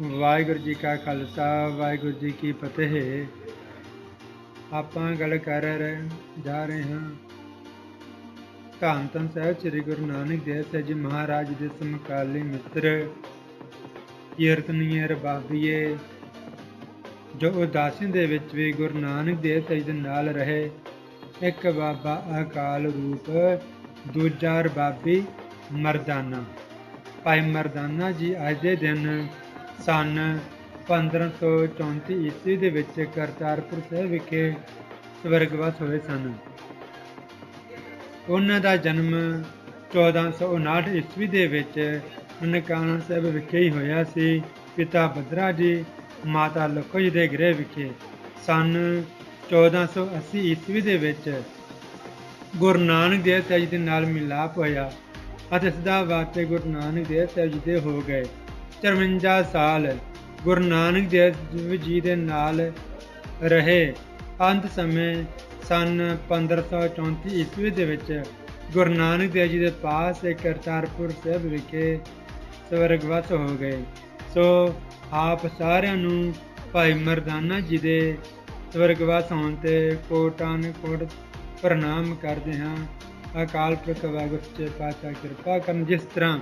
ਵਾਹਿਗੁਰੂ ਜੀ ਕਾ ਖਾਲਸਾ, ਵਾਹਿਗੁਰੂ ਜੀ ਕੀ ਫਤਿਹ। ਆਪਾਂ ਗੱਲ ਕਰ ਰਹੇ, ਜਾ ਰਹੇ ਹਾਂ ਧੰਨ ਧੰਨ ਸਾਹਿਬ ਸ੍ਰੀ ਗੁਰੂ ਨਾਨਕ ਦੇਵ ਸਾਹਿਬ ਜੀ ਮਹਾਰਾਜ ਦੇ ਸਮਕਾਲੀ ਮਿੱਤਰ, ਕੀਰਤਨੀਏ, ਰਬਾਬੀਏ, ਜੋ ਉਦਾਸੀ ਦੇ ਵਿੱਚ ਵੀ ਗੁਰੂ ਨਾਨਕ ਦੇਵ ਸਾਹਿਬ ਦੇ ਨਾਲ ਰਹੇ, ਇੱਕ ਬਾਬਾ ਅਕਾਲ ਰੂਪ, ਦੂਜਾ ਰਬਾਬੀ ਮਰਦਾਨਾ। ਭਾਈ ਮਰਦਾਨਾ ਜੀ ਅੱਜ ਦੇ ਦਿਨ ਸਨ 1534 ਈਸਵੀ ਦੇ ਵਿੱਚ ਕਰਤਾਰਪੁਰ ਸਾਹਿਬ ਵਿਖੇ ਸਵਰਗਵਾਸ ਹੋਏ ਸਨ। ਉਹਨਾਂ ਦਾ ਜਨਮ 1459 ਈਸਵੀ ਦੇ ਵਿੱਚ ਨਨਕਾਣਾ ਸਾਹਿਬ ਵਿਖੇ ਹੀ ਹੋਇਆ ਸੀ। ਪਿਤਾ ਬਦਰਾ ਜੀ, ਮਾਤਾ ਲਖੋ ਜੀ ਦੇ ਗ੍ਰਹਿ ਵਿਖੇ ਸਨ 1480 ਈਸਵੀ ਦੇ ਵਿੱਚ ਗੁਰੂ ਨਾਨਕ ਦੇਵ ਸਾਹਿਬ ਜੀ ਦੇ ਨਾਲ ਮਿਲਾਪ ਹੋਇਆ ਅਤੇ ਸਦਾ ਵਾਸਤੇ ਗੁਰੂ ਨਾਨਕ ਦੇਵ ਸਾਹਿਬ ਜੀ ਦੇ ਹੋ ਗਏ। 53 ਸਾਲ ਗੁਰੂ ਨਾਨਕ ਦੇਵ ਜੀ ਦੇ ਨਾਲ ਰਹੇ। ਅੰਤ ਸਮੇਂ ਸਨ 1534 ਈਸਵੀ ਦੇ ਵਿੱਚ ਗੁਰੂ ਨਾਨਕ ਦੇਵ ਜੀ ਦੇ ਪਾਸ ਇੱਕ ਕਰਤਾਰਪੁਰ ਸਾਹਿਬ ਵਿਖੇ ਸਵਰਗਵਾਸ ਹੋ ਗਏ। ਸੋ ਆਪ ਸਾਰਿਆਂ ਨੂੰ ਭਾਈ ਮਰਦਾਨਾ ਜੀ ਦੇ ਸਵਰਗਵਾਸ ਹੋਣ ਤੇ ਕੋਟਾਂ ਕੋਟ ਪ੍ਰਣਾਮ ਕਰਦੇ ਹਾਂ। ਅਕਾਲ ਪੁਰਖ ਵਾਹਿਗੁਰੂ ਸੱਚੇ ਪਾਤਸ਼ਾਹ ਕਿਰਪਾ ਕਰਨ। ਜਿਸ ਤਰ੍ਹਾਂ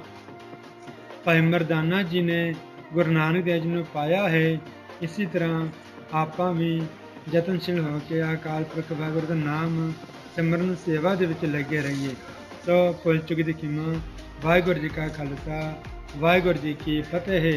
ਭਾਈ ਮਰਦਾਨਾ ਜੀ ਨੇ ਗੁਰੂ ਨਾਨਕ ਦੇਵ ਜੀ ਨੂੰ ਪਾਇਆ ਹੈ। ਇਸੇ ਤਰ੍ਹਾਂ ਆਪਾਂ ਵੀ ਯਤਨਸ਼ੀਲ ਹੋ ਕੇ ਅਕਾਲ ਪੁਰਖ ਵਾਹਿਗੁਰੂ ਦਾ ਨਾਮ ਸਿਮਰਨ ਸੇਵਾ ਦੇ ਵਿੱਚ ਲੱਗੇ ਰਹੀਏ। ਸੋ ਭੁੱਲ ਚੁੱਕੀ ਦੀ ਖਿਮਾ ਵਾਹਿਗੁਰੂ ਜੀ ਕਾ ਖਾਲਸਾ, ਵਾਹਿਗੁਰੂ ਜੀ ਕੀ ਫਤਿਹ।